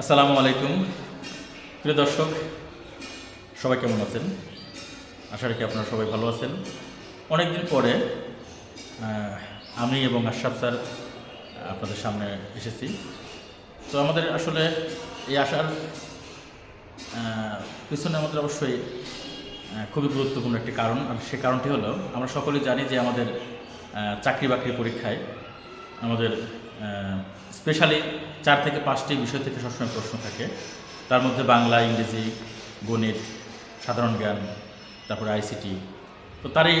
আসসালামু আলাইকুম। প্রিয় দর্শক, সবাই কেমন আছেন? আশা রাখি আপনারা সবাই ভালো আছেন। অনেকদিন পরে আমি এবং আশরাফ স্যার আপনাদের সামনে এসেছি। তো আমাদের আসলে এই আসার পিছনে আমাদের অবশ্যই খুবই গুরুত্বপূর্ণ একটি কারণ। আর সে কারণটি হলো, আমরা সকলেই জানি যে আমাদের চাকরি বাকরি পরীক্ষায় আমাদের স্পেশালি চার থেকে পাঁচটি বিষয় থেকে সবসময় প্রশ্ন থাকে। তার মধ্যে বাংলা, ইংরেজি, গণিত, সাধারণ জ্ঞান, তারপরে আইসিটি তো তারই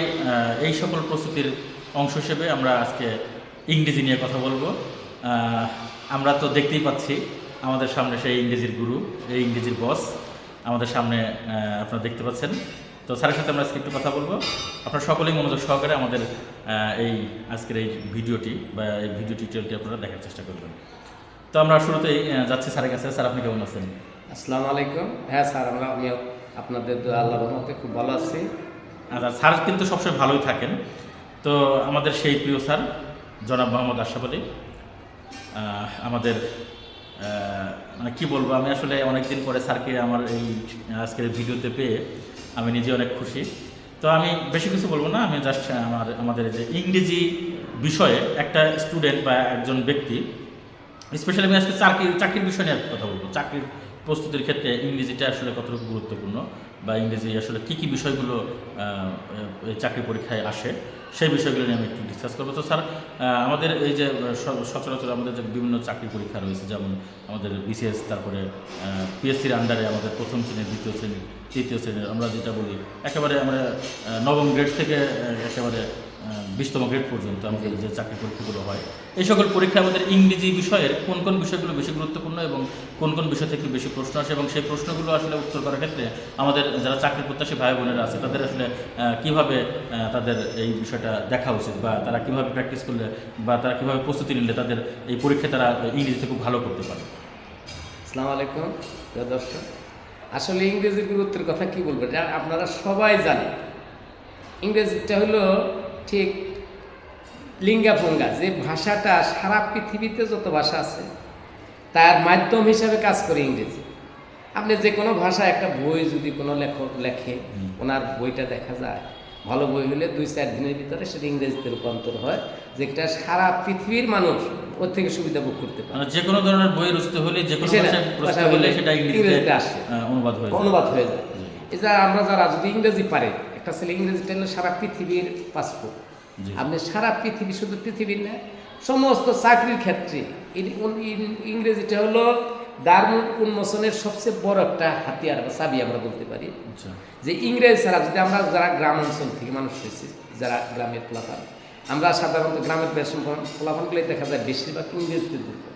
এই সকল প্রস্তুতির অংশ হিসেবে আমরা আজকে ইংরেজি নিয়ে কথা বলব। আমরা তো দেখতেই পাচ্ছি আমাদের সামনে সেই ইংরেজির গুরু, এই ইংরেজির বস আমাদের সামনে আপনারা দেখতে পাচ্ছেন। তো স্যারের সাথে আমরা আজকে একটু কথা বলব। আপনারা সকলেই মনোযোগ সহকারে আমাদের এই আজকের এই ভিডিওটি বা এই ভিডিও টিউটোরিয়ালটি আপনারা দেখার চেষ্টা করবেন। তো আমরা শুরুতেই যাচ্ছি স্যারের কাছে। স্যার আপনি কেমন আছেন? আসসালামু আলাইকুম। হ্যাঁ স্যার আমরা আমি আপনাদের দোয়া আল্লাহর রহমতে খুব ভালো আছি। আচ্ছা স্যার কিন্তু সবসময় ভালোই থাকেন। তো আমাদের সেই প্রিয় স্যার জনাব মোহাম্মদ আশরাফ আলী আমাদের মানে কি বলব আমি আসলে অনেকদিন পরে স্যারকে আমার এই আজকের ভিডিওতে পেয়ে আমি নিজে অনেক খুশি। তো আমি বেশি কিছু বলব না, আমি জাস্ট আমার, আমাদের যে ইংরেজি বিষয়ে একটা স্টুডেন্ট বা একজন ব্যক্তি স্পেশালি আমি আজকে চাকরি, চাকরির বিষয় নিয়ে কথা বলব। চাকরির প্রস্তুতির ক্ষেত্রে ইংরেজিটা আসলে কতটুকু গুরুত্বপূর্ণ বা ইংরেজি আসলে কী কী বিষয়গুলো চাকরি পরীক্ষায় আসে। সেই বিষয়গুলো নিয়ে আমি একটু ডিসকাস করব। তো স্যার আমাদের এই যে সচরাচর আমাদের যে বিভিন্ন চাকরি পরীক্ষা রয়েছে, যেমন আমাদের বিসিএস তারপরে পিএসসির আন্ডারে আমাদের প্রথম শ্রেণির, দ্বিতীয় শ্রেণির, তৃতীয় শ্রেণির, আমরা যেটা বলি, একেবারে আমরা নবম গ্রেড থেকে একেবারে বিশতম গ্রেড পর্যন্ত আমাদের যে চাকরি পরীক্ষাগুলো হয়। এই সকল পরীক্ষা আমাদের ইংরেজি বিষয়ের কোন কোন বিষয়গুলো বেশি গুরুত্বপূর্ণ এবং কোন কোন বিষয় থেকে বেশি প্রশ্ন আসে এবং সেই প্রশ্নগুলো আসলে উত্তর করার ক্ষেত্রে আমাদের যারা চাকরি প্রত্যাশী ভাই বোনেরা আছে, তাদের আসলে কীভাবে তাদের এই বিষয়টা দেখা উচিত বা তারা কীভাবে প্র্যাকটিস করলে বা তারা কীভাবে প্রস্তুতি নিলে তাদের এই পরীক্ষা তারা ইংরেজিতে খুব ভালো করতে পারে? আসসালামু আলাইকুম দর্শক। আসলে ইংরেজির গুরুত্বের কথা কি বলবেন আপনারা সবাই জানেন। ইংরেজিটা হলো ঠিক লিঙ্গা ফঙ্গা যে ভাষাটা সারা পৃথিবীতে যত ভাষা আছে তার মাধ্যম হিসাবে কাজ করে ইংরেজি। আপনি যে কোনো ভাষা একটা বই যদি কোনো লেখক লেখে ওনার বইটা দেখা যায়। ভালো বই হলে দুই চার দিনের ভিতরে সেটা ইংরেজিতে রূপান্তর হয় যেটা সারা পৃথিবীর মানুষ ওর থেকে সুবিধা ভোগ করতে পারে। মানে যে কোনো ধরনের বই রচিত হলে যে কোনো ভাষা হলে সেটা ইংরেজিতে আসে। অনুবাদ হয়ে অনুবাদ হয়ে যায়। এছাড়া আমরা যারা যদি ইংরেজি পারে একটা ছেলে ইংরেজিটা হলো সারা পৃথিবীর পাসপোর্ট আপনি সারা পৃথিবী শুধু পৃথিবীর না সমস্ত চাকরির ক্ষেত্রে। ইংরেজিটা হলো দ্বার উন্মোচনের সবচেয়ে বড় একটা হাতিয়ার বা চাবি আমরা বলতে পারি। আচ্ছা। যে ইংরেজ ছাড়া যদি আমরা যারা গ্রাম অঞ্চল থেকে মানুষ হয়েছি যারা গ্রামের ফলাফল আমরা সাধারণত গ্রামের ফলাফলগুলোই দেখা যায় বেশিরভাগ ইংরেজিতে দুর্বল।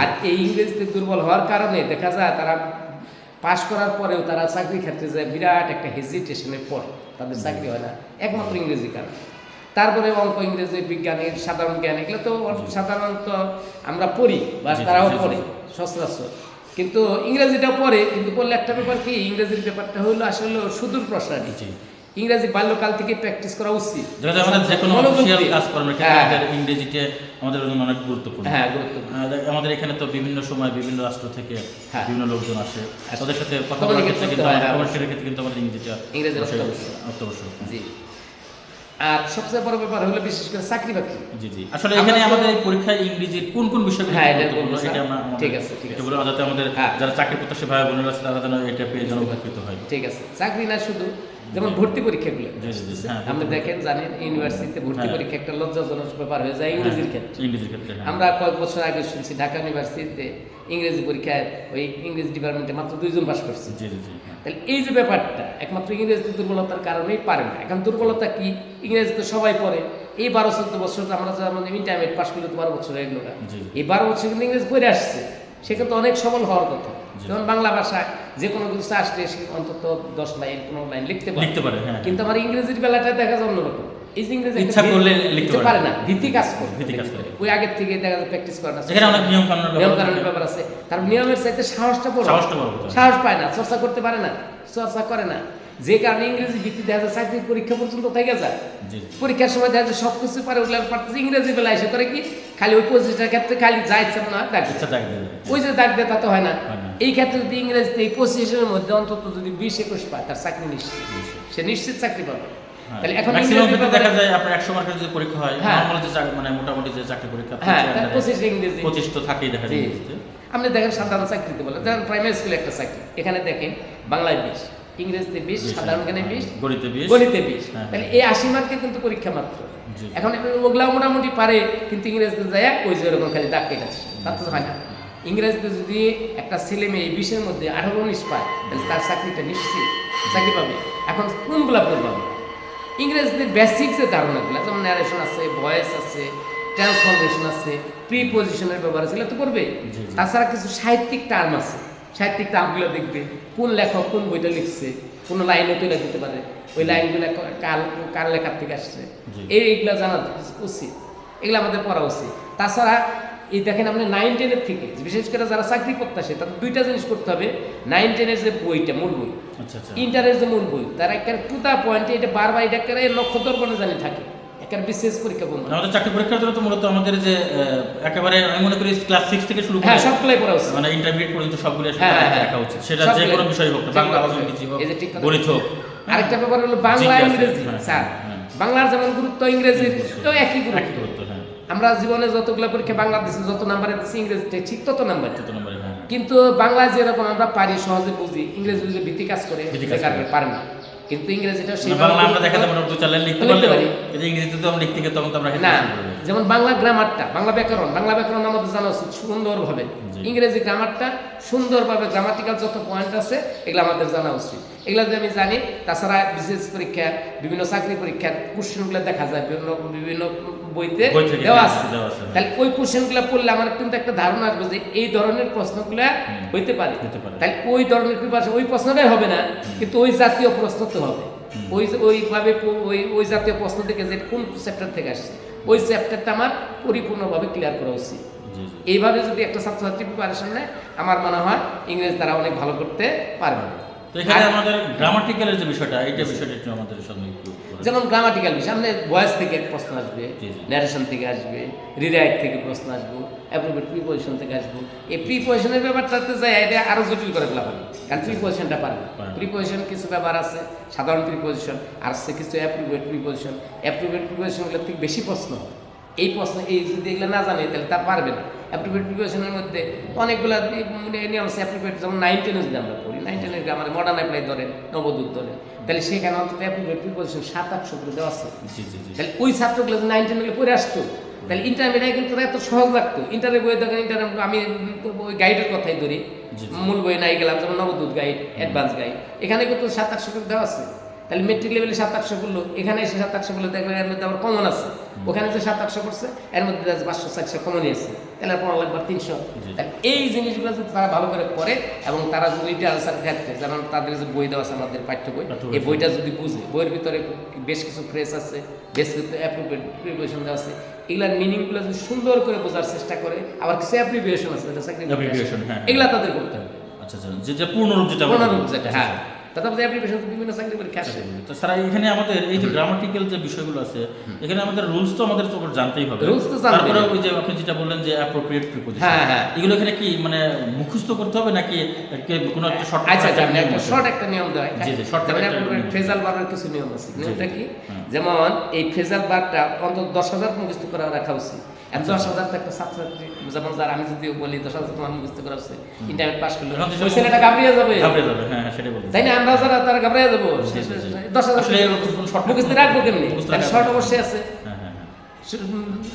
আর এই ইংরেজিতে দুর্বল হওয়ার কারণে দেখা যায় তারা পাশ করার পরেও তারা চাকরি ক্ষেত্রে যায় বিরাট একটা হেজিটেশনে পড়ে তাদের চাকরি হয় না। একমাত্র ইংরেজি কারণ। তারপরে অঙ্ক ইংরেজি বিজ্ঞানের সাধারণ জ্ঞান এগুলো তো সাধারণত আমরা পড়ি বা তারাও। পড়ে সচরাচর। কিন্তু ইংরেজিটাও পড়ে কিন্তু পড়লে একটা ব্যাপার কি ইংরেজির ব্যাপারটা হলো আসলে সুদূর প্রসারী ইংরেজি বাল্যকাল থেকে প্র্যাকটিস করা উচিত। যে কোনো অফিসিয়াল ক্ষেত্রে ইংরেজিতে আমাদের জন্য অনেক গুরুত্বপূর্ণ। হ্যাঁ গুরুত্বপূর্ণ। আমাদের এখানে তো বিভিন্ন সময় বিভিন্ন রাষ্ট্র থেকে হ্যাঁ। বিভিন্ন লোকজন আসে। তাদের সাথে কথা বলার ক্ষেত্রে কিন্তু আমাদের হ্যাঁ, ক্ষেত্রে কিন্তু আমাদের ইংরেজিটা ইংরেজি। অত্যাবশ্যক জি। আর সবচেয়ে বড় ব্যাপার হলো বিশেষ করে চাকরি বাকরি জি জি আসলে এখানে আমাদের পরীক্ষায় ইংরেজির কোন কোন বিষয়গুলো হ্যাঁ, এটা বলব, স্যার। আমরা ঠিক আছে, ঠিক আছে। বলে যাতে আমাদের হ্যাঁ। যারা চাকরি প্রত্যাশী ভাই বোনেরা আছে তারা যেন এটা পেয়ে যেন উপকৃত হয় ঠিক আছে চাকরি না শুধু যেমন ভর্তি পরীক্ষাগুলো হ্যাঁ, আপনি দেখেন জানেন ইউনিভার্সিটিতে ভর্তি হ্যাঁ। পরীক্ষা একটা লজ্জাজনক ব্যাপার হয়ে যায় ইংরেজির ক্ষেত্রে ইংরেজির ক্ষেত্রে। আমরা কয়েক বছর আগে শুনছি ঢাকা ইউনিভার্সিটিতে ইংরেজি পরীক্ষায় ওই ইংরেজি ডিপার্টমেন্টে মাত্র দুইজন পাশ করছে। হ্যাঁ। তাহলে এই যে ব্যাপারটা একমাত্র ইংরেজিতে দুর্বলতার কারণেই পারে না। এখন দুর্বলতা কি? ইংরেজিতে সবাই পড়ে। এই বারো চোদ্দ বছর আমরা যেমন ইন্টারমিডিয়েট পাশ করলে তো বারো বছর হয়ে গেল না। এই বারো বছর কিন্তু ইংরেজি পড়ে আসছে। সে কিন্তু অনেক সবল হওয়ার কথা। যেমন বাংলা ভাষা যে কোনো কিছু আসলে সে অন্তত দশ লাইন পনেরো লাইন লিখতে পারে। পারে হ্যাঁ। কিন্তু আমার ইংরেজির বেলাটা দেখা যায় অন্যরকম। এই যে ইংরেজি ইচ্ছা করলে লিখতে লিখতে পারে পারে না ভীতি কাজ করে ভীতি কাজ করে। ওই আগের থেকে দেখা যায় প্র্যাকটিস করে না এখানে অনেক নিয়ম কানুনের নিয়ম কানুনের ব্যাপার আছে। তার নিয়মের চাইতে সাহসটা বড়। সাহসটা বড় সাহস পায় না চর্চা করতে পারে না চর্চা করে না। যে কারণে ইংরেজি ভিত্তি দেখা যায় চাকরির পরীক্ষা পর্যন্ত থেকে যায়। জি জি। পরীক্ষার সময় দেখা যায় সব কিছু পারে পারতেছে ইংরেজি বেলা এসে করে কি? খালি ওই পঁচিশটার ক্ষেত্রে খালি যা ইচ্ছা দাগ ওই যে দাগ দেয় তা তো হয় না। এই ক্ষেত্রে যদি ইংরেজিতে এই পঁচিশের মধ্যে অন্তত যদি বিশ একুশ পায় তার চাকরি নিশ্চিত। সে নিশ্চিত চাকরি পাবে। তাহলে এখন দেখা যায় আপনার একশো মার্কের যে পরীক্ষা হয় হ্যাঁ। নর্মাল যে মানে মোটামুটি যে চাকরি পরীক্ষা হ্যাঁ পঁচিশ তার আন্ডারে পঁচিশে ইংরেজি। পঁচিশ তো থাকেই দেখা যায় আপনি দেখেন সাধারণ চাকরিতে বলে যেমন প্রাইমারি স্কুলে একটা চাকরি এখানে দেখেন বাংলায় বিশ ইংরেজিতে বিশ বিশ, সাধারণ জ্ঞানে বিশ গণিতে বিশ। গণিতে বিশ। হ্যাঁ। তাহলে এই আশি মার্কের কিন্তু পরীক্ষা মাত্র। এখন ওগুলা মোটামুটি পারে কিন্তু ইংরেজিতে যায় ওই যে ওরকম খালি ডাক কেটেছে তা তো হয় না। ইংরেজিতে যদি একটা ছেলে মেয়ে এই বিশের মধ্যে আঠারো উনিশ পায় তাহলে তার চাকরিটা নিশ্চিত চাকরি পাবে। এখন কোনগুলা পড়ব আমরা ইংরেজিতে বেসিক যে ধারণাগুলো যেমন ন্যারেশন আছে ভয়েস আছে ট্রান্সফরমেশন আছে প্রিপোজিশনের ব্যবহার আছে তো করবে। তাছাড়া কিছু সাহিত্যিক টার্ম আছে। সাহিত্যিক টার্মগুলো দেখবে কোন লেখক কোন বইটা লিখছে কোন লাইনে তুলে দিতে পারে ওই লাইনগুলো কাল কার লেখার থেকে আসছে। এইগুলো জানা উচিত। এগুলো আমাদের পড়া উচিত। তাছাড়া এই দেখেন আপনি নাইন টেনের থেকে বিশেষ করে যারা চাকরি করতে আসে তাদের দুইটা জিনিস করতে হবে। নাইন টেনের যে বইটা মূল বই আচ্ছা আচ্ছা। ইন্টারের যে মূল বই তারা একটা টুতা পয়েন্টে এটা বারবার এটা করে নক্ষত্র বনে জানি থাকে। একটা বিশেষ পরীক্ষা আমাদের চাকরি পরীক্ষার জন্য তো মূলত আমাদের যে একেবারে আমি মনে করি ক্লাস সিক্স থেকে শুরু করে হ্যাঁ সবগুলোই পড়া উচিত। মানে ইন্টারমিডিয়েট পর্যন্ত সবগুলো আসলে হ্যাঁ, হ্যাঁ, দেখা উচিত। সেটা যে কোনো বিষয় হোক বাংলা হোক গণিত হোক আরেকটা ব্যাপার হলো বাংলা ইংরেজি। হ্যাঁ, স্যার। বাংলার যেমন গুরুত্ব ইংরেজির তো একই গুরুত্ব। আমরা জীবনে যতগুলো পরীক্ষা বাংলাদেশে যত নাম্বার দিচ্ছি ইংরেজিতে ঠিক তত নাম্বার হ্যাঁ কিন্তু বাংলায় যেরকম আমরা পারি সহজে বুঝি ইংরেজি বুঝে ভিত্তি কাজ করে। পারে না কিন্তু ইংরেজিটা মানে সেই বাংলা আমরা দেখাতে পারি দু চার লিখতে পারি। ইংরেজিতে তো আমরা লিখতে গিয়ে তখন তো আমরা না। যেমন বাংলা গ্রামারটা বাংলা ব্যাকরণ বাংলা ব্যাকরণ আমাদের জানা উচিত সুন্দরভাবে। ইংরেজি গ্রামারটা সুন্দরভাবে গ্রামাটিক্যাল যত পয়েন্ট আছে এগুলো আমাদের জানা উচিত। এগুলো যদি আমি জানি তাছাড়া বিশেষ পরীক্ষা বিভিন্ন চাকরি পরীক্ষার কোশ্চেনগুলো দেখা যায় বিভিন্ন বিভিন্ন বইতে দেওয়া আছে। হ্যাঁ। তাহলে ওই কোশ্চেনগুলো পড়লে আমার কিন্তু একটা ধারণা আসবে যে এই ধরনের প্রশ্নগুলো হইতে পারে। তাহলে ওই ধরনের প্রিপারেশন ওই প্রশ্নটাই হবে না কিন্তু ওই জাতীয় প্রশ্ন তো হবে। ওই ওইভাবে ওই ওই জাতীয় প্রশ্ন থেকে যে কোন চ্যাপ্টার থেকে আসছে ওই চ্যাপ্টারটা আমার পরিপূর্ণভাবে ক্লিয়ার করা উচিত এইভাবে যদি একটা ছাত্রছাত্রী প্রিপারেশন নেয় আমার মনে হয় ইংরেজি তারা অনেক ভালো করতে পারবে। তো এখানে আমাদের গ্রামাটিক্যালের যে বিষয়টা এইটা বিষয়টা একটু আমাদের সামনে যেমন গ্রামাটিক্যাল বিষয় সামনে ভয়েস থেকে প্রশ্ন আসবে। ন্যারেশন থেকে আসবে রিরাইট থেকে প্রশ্ন আসব। অ্যাপ্রোপ্রিয়েট প্রিপোজিশন থেকে আসব। এই প্রিপোজিশনের ব্যাপারটাতে যায় এটা আরও জটিল করে ফেলা হবে। কারণ প্রিপোজিশনটা পারে না। পারে না। প্রিপোজিশন কিছু ব্যাপার আছে সাধারণ প্রিপোজিশন আর সে কিছু অ্যাপ্রোপ্রিয়েট প্রিপোজিশন অ্যাপ্রোপ্রিয়েট প্রিপোজিশনগুলো থেকে বেশি প্রশ্ন হয়। এই প্রশ্ন এই যদি এগুলো না জানে তাহলে তা পারবে না। অ্যাপ্রোপ্রিয়েট প্রিপোজিশনের মধ্যে অনেকগুলো নিয়ম আছে। অ্যাপ্রোপ্রিয়েট যেমন নাইন টেনে যদি আমরা পড়ি নাইন টেনের আমাদের মডার্ন অ্যাপ্লাই ধরেন নবদূত ধরেন তাহলে সেখানে অন্তত অ্যাপ্রোপ্রিয়েট প্রিপোজিশন সাত আটশো করে দেওয়া আছে। তাহলে ওই ছাত্রগুলো যদি নাইন টেনে পড়ে আসতো তাহলে ইন্টারমিডিয়েট কিন্তু এত সহজ লাগতো। ইন্টারের বইয়ের দোকান ইন্টার আমি ওই গাইডের কথাই ধরি। মূল বই নাই গেলাম যেমন নবদূত গাইড অ্যাডভান্স গাইড এখানে কিন্তু সাত আটশো করে দেওয়া আছে। তাহলে মেট্রিক লেভেলে সাত আটশো করল এখানে এসে সাত আটশো করল দেখবেন এর মধ্যে আবার কমন আছে। ওখানে যে সাত আটশো করছে এর মধ্যে পাঁচশো চারশো কমনই আছে। তাহলে পড়া লাগবে তিনশো। এই জিনিসগুলো যদি তারা ভালো করে পড়ে এবং তারা যদি আনসার ক্ষেত্রে যেমন তাদের যে বই দেওয়া আছে আমাদের পাঠ্য বই এই বইটা যদি বুঝে বইয়ের ভিতরে বেশ কিছু ফ্রেস আছে বেশ কিছু অ্যাপ্রোপ্রিয়েট প্রিপারেশন দেওয়া আছে এগুলার মিনিংগুলো যদি সুন্দর করে বোঝার চেষ্টা করে আবার কিছু অ্যাপ্রিভিয়েশন আছে যেটা Abbreviation, হ্যাঁ। এগুলা তাদের করতে হবে। আচ্ছা আচ্ছা যে যে পূর্ণরূপ যেটা পূর্ণরূপ যেটা হ্যাঁ তারপরে অ্যাপ্রিভিয়েশন বিভিন্ন চাকরি পরীক্ষা আসে তো স্যার এখানে আমাদের এই যে গ্রামাটিক্যাল যে বিষয়গুলো আছে এখানে আমাদের রুলস তো আমাদের তো জানতেই হবে। Rules তো জানতেই তারপরে ওই যে আপনি যেটা বললেন যে অ্যাপ্রোপ্রিয়েট প্রিপোজিশন হ্যাঁ, হ্যাঁ। এগুলো এখানে কি মানে মুখস্থ করতে হবে নাকি কোনো একটা শর্ট আচ্ছা আচ্ছা একটা শর্ট একটা নিয়ম দেওয়া। জি, জি, short যেমন একটা নিয়ম। ফ্রেজাল বারের কিছু নিয়ম আছে। নিয়মটা কি। যেমন এই ফ্রেজাল বারটা অন্তত দশ হাজার মুখস্থ করা রাখা উচিত। আচ্ছা, দশ হাজার তো একটা ছাত্রছাত্রী যেমন যার আমি যদি বলি দশ হাজার তোমার মুখস্থ করা ইন্টারনেট পাস করল ছেলেটা যাবে। যাবে হ্যাঁ হ্যাঁ, সেটাই তাই না? আমরা যারা তারা ঘাবড়ে যাব। দশ হাজার মুখস্থ রাখব কেমনি? শর্ট অবশ্যই আছে। হ্যাঁ হ্যাঁ হ্যাঁ।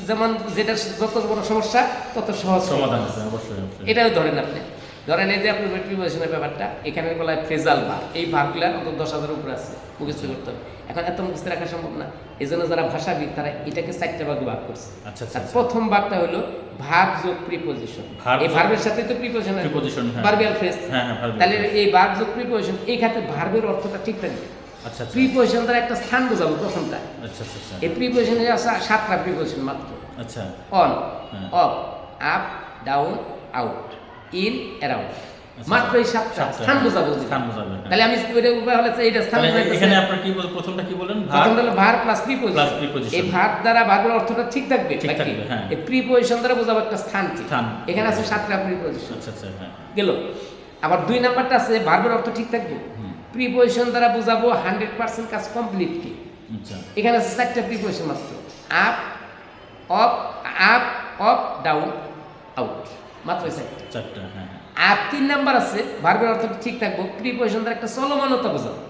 যেমন যেটা যত বড় সমস্যা তত সহজ। সমাধান আছে অবশ্যই। এটাও ধরেন আপনি। ধরেন এই যে আপনি প্রিপারেশনের ব্যাপারটা এখানে বলা ফ্রেজাল বার এই ভাবগুলা অন্তত দশ হাজার উপরে আছে মুখস্থ করতে হবে। এখন এত মুখস্থ রাখা সম্ভব না। এই জন্য যারা ভাষাবিদ তারা এটাকে চারটা ভাগে ভাগ করছে। আচ্ছা, আচ্ছা, আচ্ছা। প্রথম ভাগটা হলো ভাব যোগ প্রিপোজিশন এই ভার্বের সাথে তো প্রিপোজিশন হ্যাঁ। ভার্বিয়াল ফ্রেজ হ্যাঁ, হ্যাঁ, তাহলে এই ভাব যোগ প্রিপোজিশন এই ক্ষেত্রে ভার্বের অর্থটা ঠিক থাকবে। আচ্ছা আচ্ছা। প্রিপোজিশন দ্বারা একটা স্থান বোঝাবো প্রথমটা। আচ্ছা আচ্ছা আচ্ছা। এই আছে সাতটা প্রিপোজিশন মাত্র। আচ্ছা। On. Off up down out in around মাত্র এই সাতটা। স্থান বোঝাবো স্থান বোঝাবে, হ্যাঁ। তাহলে আমি ওইটা উপায় হলে এইটা স্থান এখানে আপনার কি বল- প্রথমটা কি বলেন? প্রথমটা হলো ভার প্লাস প্রিপোজিশন। এই ভার দ্বারা ভার্বের অর্থটা ঠিক থাকবে? ঠিক থাকবে, হ্যাঁ। এই প্রিপোজিশন দ্বারা বোঝাবো একটা স্থান? স্থান। এখানে আছে সাতটা প্রিপোজিশন আচ্ছা আচ্ছা হ্যাঁ। গেল। আবার দুই নাম্বারটা আছে ভার্বের অর্থ ঠিক থাকবে। প্রিপোজিশন দ্বারা বোঝাবো হান্ড্রেড পার্সেন্ট কাজ কমপ্লিট কি? আচ্ছা। এখানে আছে চারটা প্রিপোজিশন মাত্র। Up off up off down out মাত্র চারটা চারটা হ্যাঁ। আর তিন নাম্বার আছে ভার্বের অর্থ ঠিক থাকব প্রিপোজিশন দ্বারা একটা চলমানতা বোঝাবো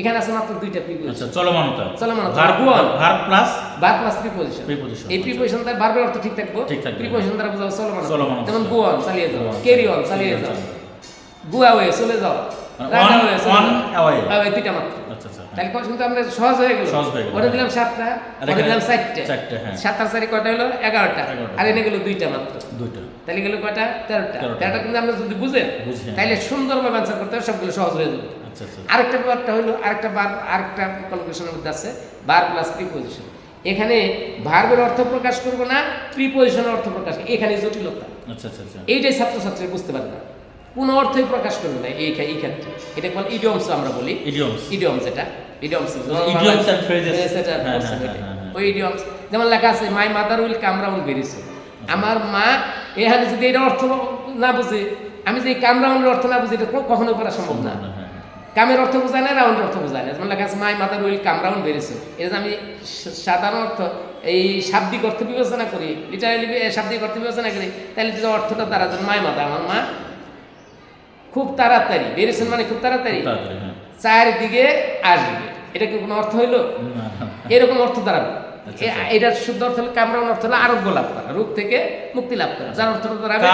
এখানে আছে মাত্র দুইটা প্রিপোজিশন আচ্ছা চলমানতা চলমানতা। Verb Go on. Verb plus verb plus preposition Preposition, এই। প্রিপোজিশন দ্বারা ভার্বের অর্থ ঠিক থাকব ঠিক থাকবে, প্রিপোজিশন দ্বারা বোঝাবো চলমানতা চলমানতা। যেমন গো অন চালিয়ে যাও ক্যারি অন চালিয়ে যাও। গো অ্যাওয়ে চলে যাও রান যাও। away। away, দুইটা মাত্র আচ্ছা আচ্ছা। তাহলে কিন্তু সহজ হয়ে গেল? সহজ হয়ে গেল, ওটা হ্যাঁ। দিলাম সাতটা ওটা দিলাম চারটে। চারটে, হ্যাঁ। চারি কয়টা হলো? এগারোটা। আর এনে গেল দুইটা মাত্র। দুইটা। তাহলে গেল কয়টা? তেরোটা। তেরোটা। কিন্তু আমরা যদি বুঝেন হ্যাঁ। তাহলে সুন্দরভাবে অ্যান্সার করতে হবে সবগুলো সহজ হয়ে যাবে। আচ্ছা আচ্ছা। আরেকটা ব্যাপারটা হলো আরেকটা বার আরেকটা কনক্লুশনের মধ্যে আছে বার প্লাস প্রিপোজিশন এখানে ভার্বের অর্থ প্রকাশ করব না প্রিপোজিশনের অর্থ প্রকাশ। এখানে জটিলতা। আচ্ছা আচ্ছা আচ্ছা। এইটাই ছাত্রছাত্রী বুঝতে পারে না কোনো অর্থই প্রকাশ করবে না। এই এই ক্ষেত্রে। এটা বলে ইডিয়মস আমরা বলি। ইডিয়মস ইডিয়মস এটা। Idioms Idioms and phrases। সেটা হ্যাঁ, হ্যাঁ। হ্যাঁ। ওই ইডিয়মস যেমন লেখা আছে my mother will come round very soon আমার মা এখানে যদি এটা অর্থ না বুঝে আমি যে কাম রাউন্ডের অর্থ না বুঝি এটা কখনো করা সম্ভব না। কামের অর্থ বোঝায় না রাউন্ডের অর্থ বোঝায় না। যেমন লেখা আছে my mother will come round very soon এটা আমি সাধারণ অর্থ এই শাব্দিক অর্থ বিবেচনা করি লিটারালি শাব্দিক অর্থ বিবেচনা করি তাহলে যে অর্থটা দ্বারা যেমন মাই মাদার আমার মা খুব তাড়াতাড়ি বেরিয়েছেন মানে খুব তাড়াতাড়ি? হ্যাঁ। চারিদিকে আসবে। এটা কি কোনো অর্থ হইল? এরকম অর্থ দাঁড়াবে আচ্ছা, এটার শুদ্ধ অর্থ হলো কামরাউন অর্থ হলো আরোগ্য লাভ করা রোগ থেকে মুক্তি লাভ করা। যার অর্থ দাঁড়াবে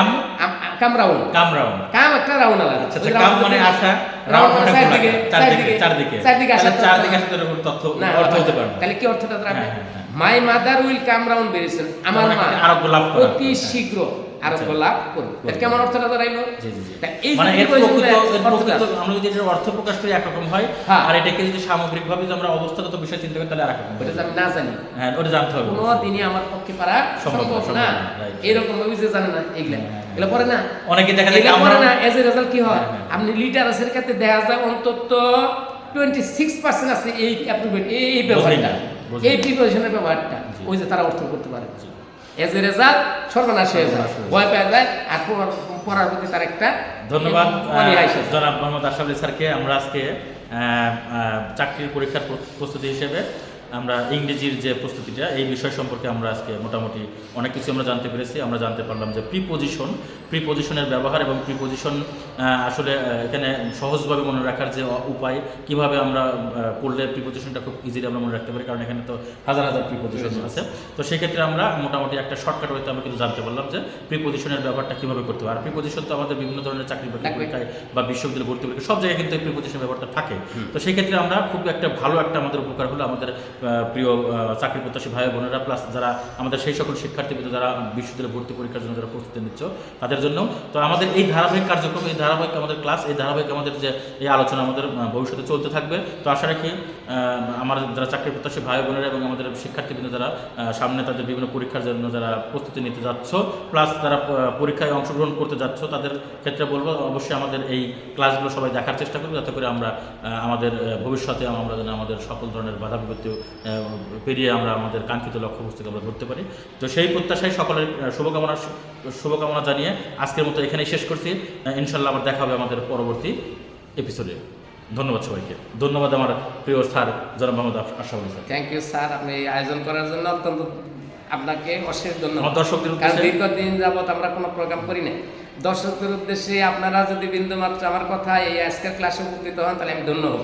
কামরাউন। কামরাউন। কাম একটা রাউন্ড আলাদা। আচ্ছা আচ্ছা কাম মানে আসা round মানে চারদিকে চারদিকে চারদিকে চারদিকে। তাহলে চারদিকে এরকম তথ্য অর্থ হতে পারে তাহলে কি অর্থটা দাঁড়াবে। My mother will come round বেরিয়েছেন আমার মা আরোগ্য লাভ করা। অতি। শীঘ্র আরোগ্য। লাভ করবে। কেমন অর্থটা দাঁড়াইলো মানে এর প্রকৃত আমরা যদি এটার অর্থ প্রকাশ করি একরকম হয় হ্যাঁ। আর এটাকে যদি সামগ্রিকভাবে যদি আমরা অবস্থাগত বিষয় চিন্তা করি তাহলে আরেকরকম ওটা আমি না জানি। হ্যাঁ ওটা জানতে হবে। কোনো দিনই আমার পক্ষে পারা সম্ভব না. এরকম ওই যে জানে না এগুলা। হ্যাঁ, হ্যাঁ, এগুলো পরে না। অনেকে দেখা যায় পরে না এজ এ রেজাল্ট কি হয়। আপনি ক্ষেত্রে দেখা যায় অন্তত টোয়েন্টি সিক্স পার্সেন্ট আছে এই অ্যাপ্রোভেট এই এই প্রিপারেশনের ব্যবহারটা। ওই যে তারা অর্থ করতে পারে। এজ এ রেজাল্ট সর্বনাশ হয়ে যায়। ভয় পেয়ে যায় আর পড়ার- প্রতি তার একটা ধন্যবাদ। জনাব মোহাম্মদ আশরাফ স্যারকে আমরা আজকে চাকরির পরীক্ষার প্রস্তুতি হিসেবে আমরা ইংরেজির যে প্রস্তুতিটা এই বিষয় সম্পর্কে আমরা আজকে মোটামুটি অনেক কিছু আমরা জানতে পেরেছি। আমরা জানতে পারলাম যে প্রিপোজিশন প্রিপোজিশনের ব্যবহার এবং প্রিপোজিশন আসলে এখানে সহজভাবে মনে রাখার যে উপায় কীভাবে আমরা পড়লে প্রিপোজিশনটা খুব ইজিলি আমরা মনে রাখতে পারি কারণ এখানে তো হাজার হাজার প্রিপোজিশন আছে। তো সেক্ষেত্রে আমরা মোটামুটি একটা শর্টকাট হয়তো আমরা কিন্তু জানতে পারলাম যে প্রিপোজিশনের ব্যবহারটা কীভাবে করতে হবে আর প্রিপোজিশন তো আমাদের বিভিন্ন ধরনের চাকরি বাকরি। পরীক্ষায় বা বিশ্ববিদ্যালয় ভর্তি পরীক্ষা সব জায়গায় কিন্তু এই প্রিপোজিশন ব্যাপারটা থাকে। তো সেই ক্ষেত্রে আমরা খুব একটা ভালো একটা আমাদের উপকার হলো আমাদের প্রিয় চাকরি প্রত্যাশী ভাই বোনেরা প্লাস যারা আমাদের সেই সকল শিক্ষার্থীবৃন্দ যারা বিশ্ববিদ্যালয় ভর্তি পরীক্ষার জন্য যারা প্রস্তুতি নিচ্ছ তাদের জন্য। তো আমাদের এই ধারাবাহিক কার্যক্রম এই ধারাবাহিক আমাদের ক্লাস এই ধারাবাহিক আমাদের যে এই আলোচনা আমাদের ভবিষ্যতে চলতে থাকবে। তো আশা রাখি আমার যারা চাকরি প্রত্যাশী ভাই বোনেরা এবং আমাদের শিক্ষার্থীবৃন্দ যারা সামনে তাদের বিভিন্ন পরীক্ষার জন্য যারা প্রস্তুতি নিতে যাচ্ছ প্লাস যারা পরীক্ষায় অংশগ্রহণ করতে যাচ্ছ তাদের ক্ষেত্রে বলব অবশ্যই আমাদের এই ক্লাসগুলো সবাই দেখার চেষ্টা করবে যাতে করে আমরা আমাদের ভবিষ্যতে আমরা যেন আমাদের সকল ধরনের বাধা বিপত্তি আহ, পেরিয়ে আমরা আমাদের কাঙ্ক্ষিত লক্ষ্যবস্তুকে আমরা ধরতে পারি। তো সেই প্রত্যাশায় সকলের শুভকামনা শুভকামনা জানিয়ে আজকের মতো এখানেই শেষ করছি। ইনশাল্লাহ আবার দেখা হবে আমাদের পরবর্তী এপিসোডে ধন্যবাদ সবাইকে। ধন্যবাদ আমার প্রিয় স্যার জনাব Mohammad Ashraful sir. Thank you sir আপনি এই আয়োজন করার জন্য অত্যন্ত আপনাকে অশেষ ধন্যবাদ। দর্শকদের কারণ দীর্ঘদিন যাবত আমরা কোনো প্রোগ্রাম করি না দর্শকদের উদ্দেশ্যে আপনারা যদি বিন্দুমাত্র আমার কথা এই আজকের ক্লাসে উপকৃত হন তাহলে আমি ধন্য হব।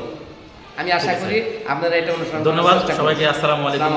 আমি আশা করি আপনারা এটা অনুসরণ ধন্যবাদ। সবাইকে আসসালামু আলাইকুম